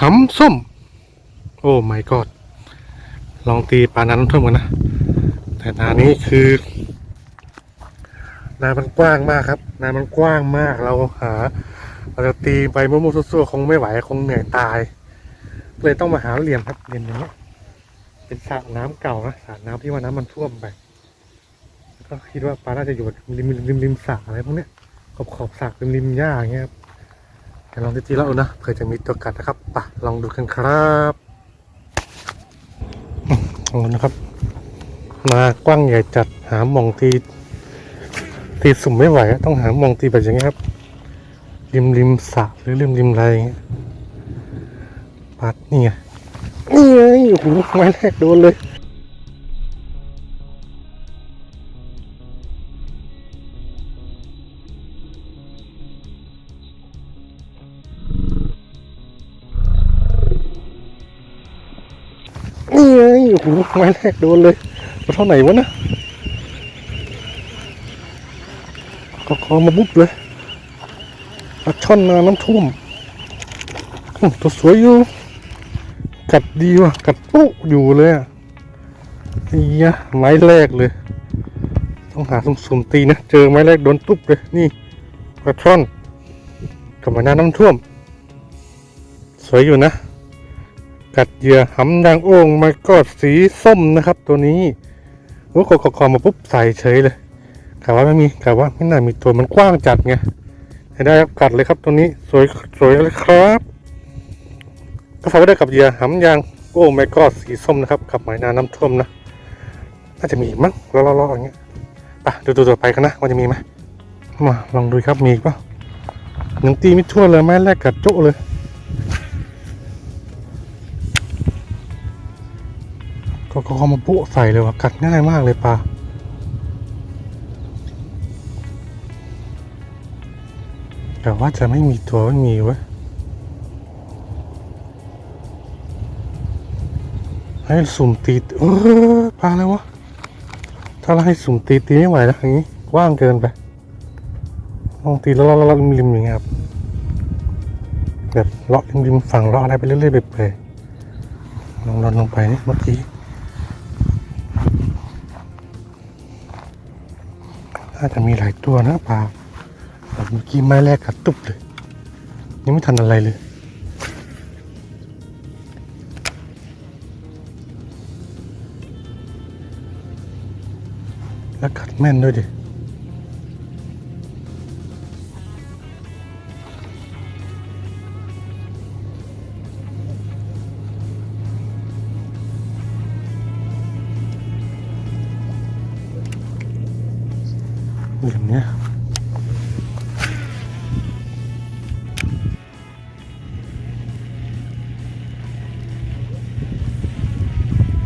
หำส้ม โอ้ไม่กอดลองตีปลานั้นท่วมกันนะ แต่นานี้คือนามันกว้างมากครับนามันกว้างมากเราหาเราจะตีไปมั่วๆซั่วๆคงไม่ไหวคงเหนื่อยตาย เลยต้องมาหาเหลี่ยมครับเหลี่ยมอย่างเงี้ยเป็นสระน้ำเก่านะสระน้ำที่ว่าน้ำมันท่วมไปก็คิดว่าปลาน่าจะอยู่ริมริมริมริมสระอะไรพวกเนี้ยขอบขอบสระริมริมหญ้าอย่างเงี้ยครับ แต่ลองตีแล้วนะเผื่อจะมีตัวกัดนะครับปะลองดูกันครับอืมลองนะครับ มากว้างใหญ่จัดหาหมองตีตีสุ่มไม่ไหวต้องหาหมองตีแบบอย่างเงี้ครับริมริมสระหรือริมริมอะไรอย่างเงี้ยปัดนี่ไงนี่ไงโอ้โหไม้แรกโดนเลย นี่ไงโอ้โหไม้แรกโดนเลยมาเท่าไหนวะนะก็คอมาบุ๊บเลยปลาช่อนนาน้ำท่วมตัวสวยอยู่ กัดดีว่ะ กัดปุ๊อยู่เลยอะไอ้ยะไม้แรกเลย ต้องหาสุ่มๆตีนะ เจอไม้แรกโดนตุ๊บเลย นี่ปลาช่อนกับมาน้ำน้ำท่วม สวยอยู่นะ กัดเหยื่อหำนางโอ่งมาก็สีส้มนะครับตัวนี้โอ้ขอขอขอมาปุ๊บใส่เฉยเลยกะว่าไม่มีกะว่าไม่น่ามีตัวมันกว้างจัดไงให้ได้ครับกัดเลยครับตัวนี้สวยสวยเลยครับก็ฝากไว้ด้วยกับเหยื่อหำยางโอ้ไม่ก็สีส้มนะครับกับหมายนาน้ำท่วมนะน่าจะมีอีกมั้งรอๆๆอย่างเงี้ยไปดูตัวต่อไปกันนะว่าจะมีไหมมาลองดูครับมีอีกปล่ายังตีไม่ทั่วเลยแม่แรกกัดโจ๊ะเลย ก็เขามาปุ๊ใส่เลยว่ะกัดง่ายมากเลยปลาแต่ว่าจะไม่มีตัวไม่มีเว้ยให้สุ่มตีเออปลาอะไรวะ ถ้าเราให้สุ่มตีตีไม่ไหวแล้วอย่างนี้กว้างเกินไปลองตีแล้วเลาะๆริมๆอย่างเงี้ยครับแบบเลาะริมๆฝั่งเลาะอะไรไปเรื่อยๆไปเปื่อยๆลองลองลงไปนี่เมื่อกี้ น่าจะมีหลายตัวนะปลาแบบเมื่อกี้ไม้แรกกัดตุ๊บเลย ยังไม่ทันอะไรเลยแล้วกัดแม่นด้วยดิ อย่างเนี้ย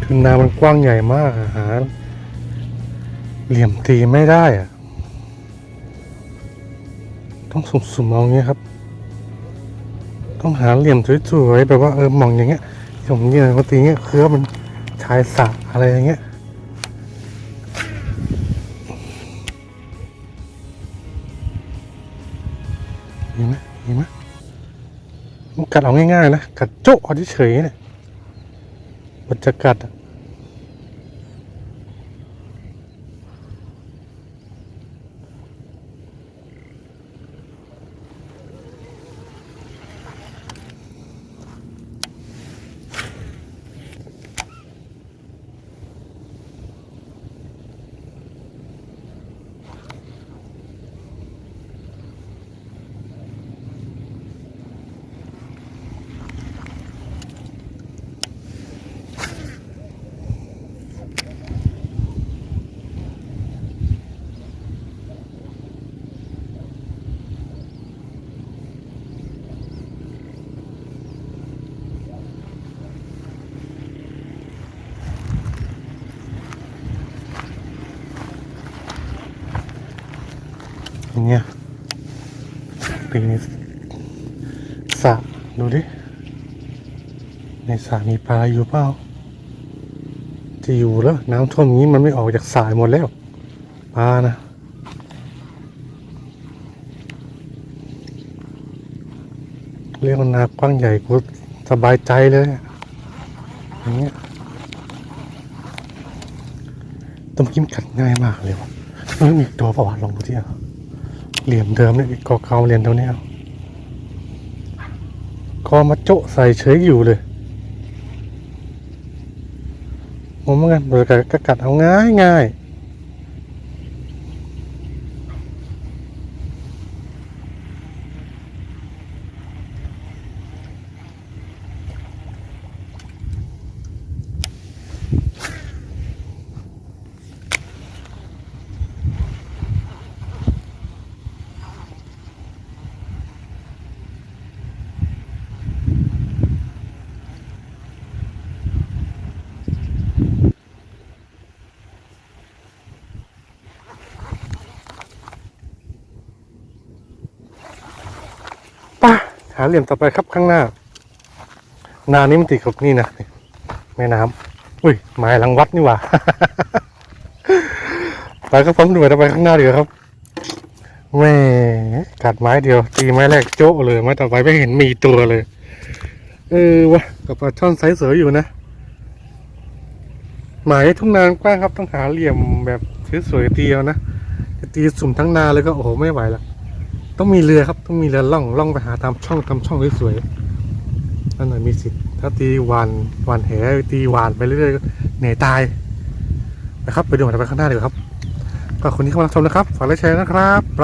คือนามันกว้างใหญ่มากอะหาเหลี่ยมตีไม่ได้อะต้องสุ่มๆเอาอย่างเงี้ยครับ ต้องหาเหลี่ยมสวยๆแบบว่าเออมองอย่างเงี้ยอย่างเงี้ยปกติเงี้ยคือมันชายสระอะไรอย่างเงี้ย ห็นไหมเห็นไหมมันกัดเอาง่ายๆนะ กัดโจ๊ะเอาเฉยๆเนี่ยมันจะกัดอะ เงี้ยปีนี้สระดูดิ ในสระมีปลาอยู่เปล่าจะอยู่แล้ว น้ำท่วมอย่างนี้มันไม่ออกจากสายหมดแล้วปลานะเรียกว่านากว้างใหญ่กูสบายใจเลยอย่างเงี้ยต้มกิมกัดง่ายมากเลยวะเออมีตัวประวัติลองดูที่อะ เหลี่ยมเดิมเนี่ยกอเกาเหลี่ยมเท่านี้เอาคอมาโจะใส่เฉยอยู่เลยผมเหมือนกันเบอร์กัดกัดเอาง่ายง่ายาเหลี่ยมต่อไปครับข้างหน้า นานี้มันติดกับนี่นะแม่น้ำอุ้ยไม้ลังวัดนี่หว่าไปครับผมดูไปต่อไปข้างหน้าเดีกว่าครับแม่กัดไม้เดียว ตีไม้แรกโจ๊ะเลยไม้ต่อไปไม่เห็นมีตัวเลย เออวะกับปลาช่อนไซส์สวยอยู่นะหมายทุ่งนากว้างครับต้องหาเหลี่ยมแบบสวยๆตีเอานะจะตีสุ่มทั้งนาเลยก็โอ้โหไม่ไหวละ ต้องมีเรือครับ ต้องมีเรือล่องล่องไปหาตามช่องตามช่องสวยๆนั่นหน่อยมีสิทธิ์ถ้าตีวานวานแหตีวานไปเรื่อยๆเหนื่อยตายนะครับไปดูมันไปข้างหน้าดีกว่าครับก็คนที่เข้ามาชมนะครับฝากไลค์แชร์นะครับไป